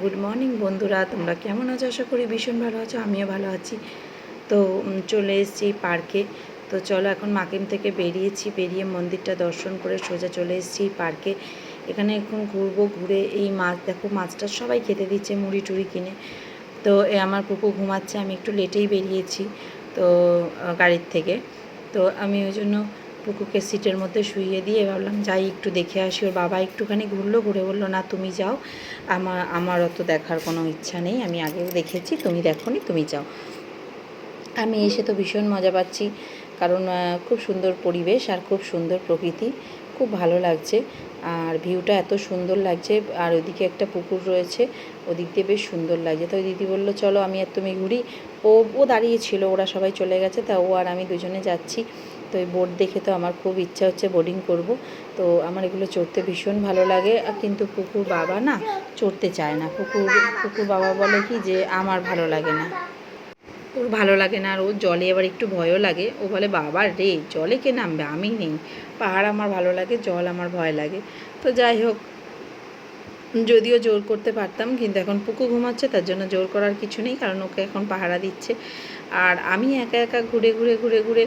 Good morning বন্ধুরা। তোমরা কেমন আছো? আশা করি ভীষণ ভালো আছো। আমিও ভালো আছি। তো চলে এসেছি পার্কে। তো, চলো এখন মাকিম থেকে বেরিয়েছি। বেরিয়ে মন্দিরটা দর্শন করে সোজা চলে এসেছি পার্কে। এখানে এখন ঘুরবো, ঘুরে এই মাছ, দেখো মাছটা সবাই খেতে দিচ্ছে মুড়ি টুড়ি কিনে। তো, এ, আমার পুকু ঘুমাচ্ছে, আমি একটু লেটেই বেরিয়েছি, তো গাড়ির থেকে। তো, আমি ওই জন্য পুকুকে সিটের মধ্যে শুইয়ে দিয়ে ভাবলাম, যাই, একটু দেখে আসি। ওর বাবা একটুখানি ঘুরলো, ঘুরে বলল, না, তুমি যাও। আমার আমার অত দেখার কোনো ইচ্ছা নেই। আমি আগেও দেখেছি, তুমি দেখো তুমি যাও। আমি এসে তো ভীষণ মজা পাচ্ছি, কারণ খুব সুন্দর পরিবেশ আর খুব সুন্দর প্রকৃতি। খুব ভালো লাগছে। আর ভিউটা এত সুন্দর লাগছে, আর ওইদিকে একটা পুকুর রয়েছে, ওদিক দিয়ে বেশ সুন্দর লাগছে। তো দিদি বলল, চলো, আমি আর তুমি ঘুরি। ও ও দাঁড়িয়ে ছিল, ওরা সবাই চলে গেছে, তা ও আর আমি দুজনে যাচ্ছি। তো এই বোট দেখে তো আমার খুব ইচ্ছা হচ্ছে বোর্ডিং করব। তো আমার এগুলো চড়তে ভীষণ ভালো লাগে। আর কিন্তু পুকুর বাবা না চড়তে চায় না। পুকুর পুকুর বাবা বলে কি যে আমার ভালো লাগে না। ওর ভালো লাগে না আর ওর জলে এবার একটু ভয়ও লাগে। ও বলে, বাবা রে, জলে কে নামবে? আমি নেই। পাহাড় আমার ভালো লাগে, জল আমার ভয় লাগে। তো যাই হোক, যদিও জোর করতে পারতাম, কিন্তু এখন পুকু ঘুমাচ্ছে, তার জন্য জোর করার কিছু নেই, কারণ ওকে এখন পাহারা দিচ্ছে। আর আমি একা একা ঘুরে ঘুরে ঘুরে ঘুরে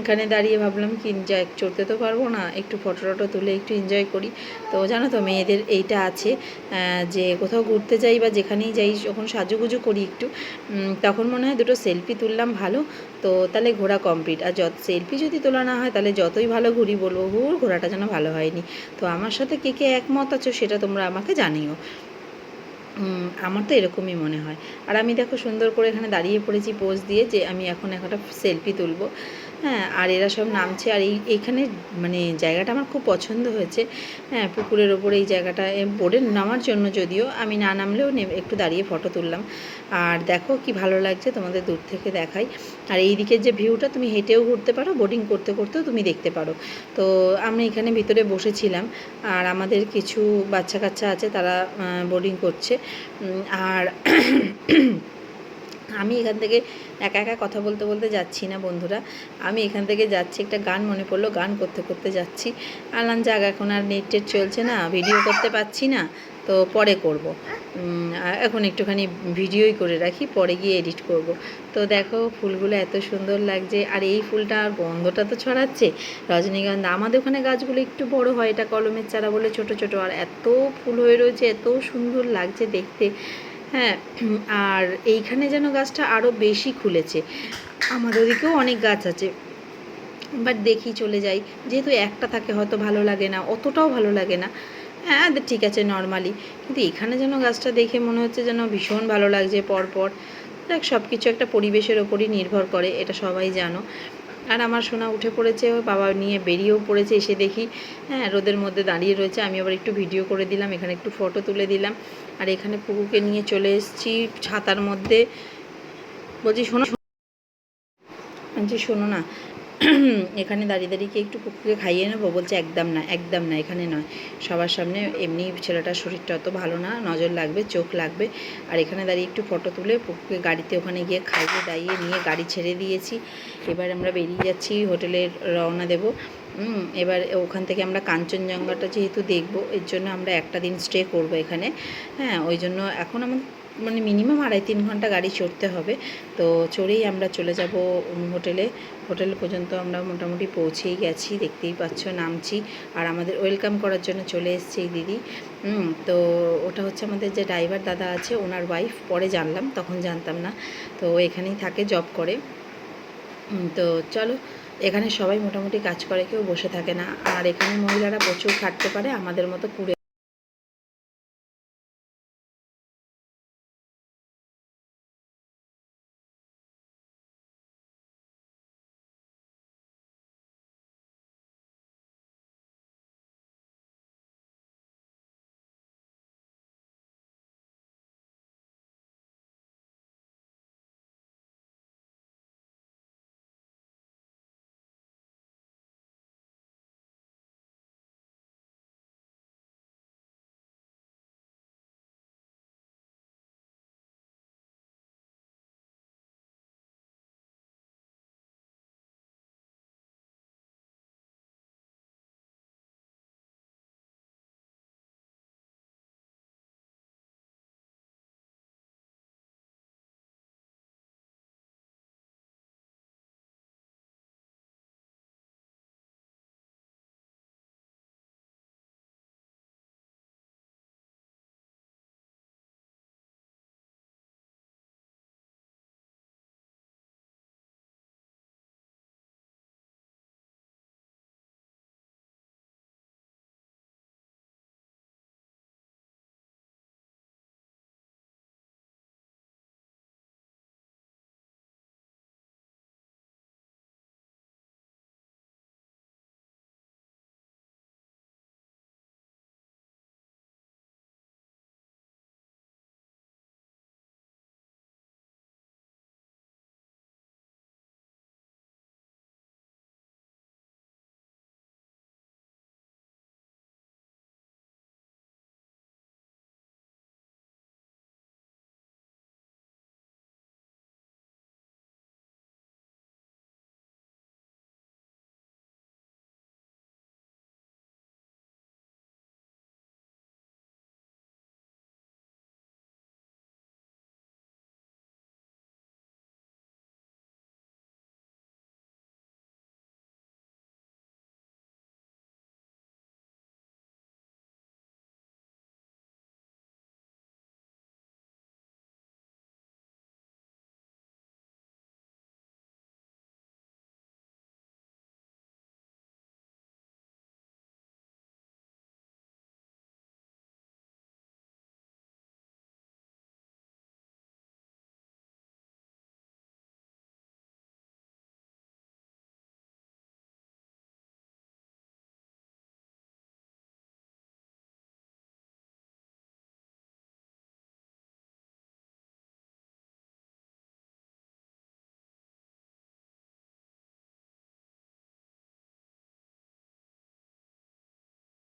ওখানে দাঁড়িয়ে ভাবলাম কি যাই চড়তে তো পারব না, একটু ফটো টটো তুলে একটু এনজয় করি। তো জানো তো মেয়েদের এইটা আছে যে কোথাও ঘুরতে যাই বা যেখানেই যাই যখন সাজুগুজু করি একটু তখন মনে হয় দুটো সেলফি তুললাম ভালো, তো তাহলে ঘোরা কমপ্লিট আর যত সেলফি যদি তোলা না হয় তাহলে যতই ভালো ঘুরি বলব ঘোরাটা যেন ভালো হয়নি। তো আমার সাথে কে কে একমত আছো সেটা তোমরা আমাকে জানিও। আমার তো এরকমই মনে হয়। আর আমি দেখো সুন্দর করে এখানে দাঁড়িয়ে পড়েছি পোজ দিয়ে যে আমি এখন একটা সেলফি তুলবো। হ্যাঁ আর এরা সব নামছে। আর এই, এখানে মানে জায়গাটা আমার খুব পছন্দ হয়েছে। হ্যাঁ পুকুরের ওপরে এই জায়গাটা বোর্ডে নামার জন্য যদিও আমি না নামলেও নেমে একটু দাঁড়িয়ে ফটো তুললাম। আর দেখো কি ভালো লাগছে তোমাদের দূর থেকে দেখাই। আর এই দিকের যে ভিউটা, তুমি হেঁটেও ঘুরতে পারো, বোটিং করতে করতেও তুমি দেখতে পারো। তো আমরা এখানে ভিতরে বসেছিলাম। আর আমাদের কিছু বাচ্চা কাচ্চা আছে, তারা বোর্ডিং করছে। আর আমি এখান থেকে একা একা কথা বলতে বলতে যাচ্ছি না, বন্ধুরা। আমি এখান থেকে যাচ্ছি, একটা গান মনে পড়ল, গান করতে করতে যাচ্ছি। আনলাম যাক, এখন আর নেট টেট চলছে না, ভিডিও করতে পারছি না, তো পরে করব। এখন একটুখানি ভিডিওই করে রাখি, পরে গিয়ে এডিট করব। তো দেখো, ফুলগুলো এত সুন্দর লাগছে, আর এই ফুলটা আর গন্ধটা তো ছড়াচ্ছে। রজনীগন্ধা, আমাদের ওখানে গাছগুলো একটু বড় হয়, এটা কলমের চারা বলে ছোট ছোট, আর এত ফুল হয়ে রয়েছে, এত সুন্দর লাগছে দেখতে। হ্যাঁ আর এইখানে যেন গাছটা আরও বেশি খুলেছে। আমাদের ওদিকেও অনেক গাছ আছে। বাট দেখি চলে যাই। যেহেতু একটা থাকে হয়তো ভালো লাগে না, অতটাও ভালো লাগে না। হ্যাঁ ঠিক আছে নর্মালি কিন্তু এখানে যেন গাছটা দেখে মনে হচ্ছে যেন ভীষণ ভালো লাগছে পরপর। দেখ সব কিছু একটা পরিবেশের ওপরই নির্ভর করে, এটা সবাই জানো। আর আমার সোনা উঠে পড়েছে, ওর বাবা নিয়ে বেরিয়েও পড়েছে, এসে দেখি হ্যাঁ রোদের মধ্যে দাঁড়িয়ে রয়েছে। আমি আবার একটু ভিডিও করে দিলাম, এখানে একটু ফটো তুলে দিলাম। আর এখানে পুকুকে নিয়ে চলে এসেছি ছাতার মধ্যে। বলছি, শোনো বলছি, শোনো না এখানে দাঁড়িয়ে দাঁড়িয়ে একটু পুকুরকে খাইয়ে নেব? বলছে, একদম না একদম না, এখানে নয়। সবার সামনে এমনি ছেলেটার শরীরটা অত ভালো না, নজর লাগবে, চোখ লাগবে। আর এখানে দাঁড়িয়ে একটু ফটো তুলে পুকুরকে গাড়িতে ওখানে গিয়ে খাইয়ে দাইয়ে নিয়ে গাড়ি ছেড়ে দিয়েছি। এবার আমরা বেরিয়ে যাচ্ছি, হোটেলে রওনা দেবো। এবার ওখান থেকে আমরা কাঞ্চনজঙ্ঘাটা যেহেতু দেখব, এর জন্য আমরা একটা দিন স্টে করব এখানে। হ্যাঁ ওই জন্য এখন আমাদের মানে মিনিমাম আড়াই তিন ঘণ্টা গাড়ি চড়তে হবে। তো চড়েই আমরা চলে যাব হোটেলে। হোটেল পর্যন্ত আমরা মোটামুটি পৌঁছেই গেছি, দেখতেই পাচ্ছ, নামছি। আর আমাদের ওয়েলকাম করার জন্য চলে এসছে এই দিদি। তো ওটা হচ্ছে আমাদের যে ড্রাইভার দাদা আছে, ওনার ওয়াইফ পরে জানলাম, তখন জানতাম না। তো এখানেই থাকে জব করে। তো চলো, এখানে সবাই মোটামুটি কাজ করে, কেউ বসে থাকে না। আর এখানে মহিলারা প্রচুর খাটতে পারে, আমাদের মতো কুড়ে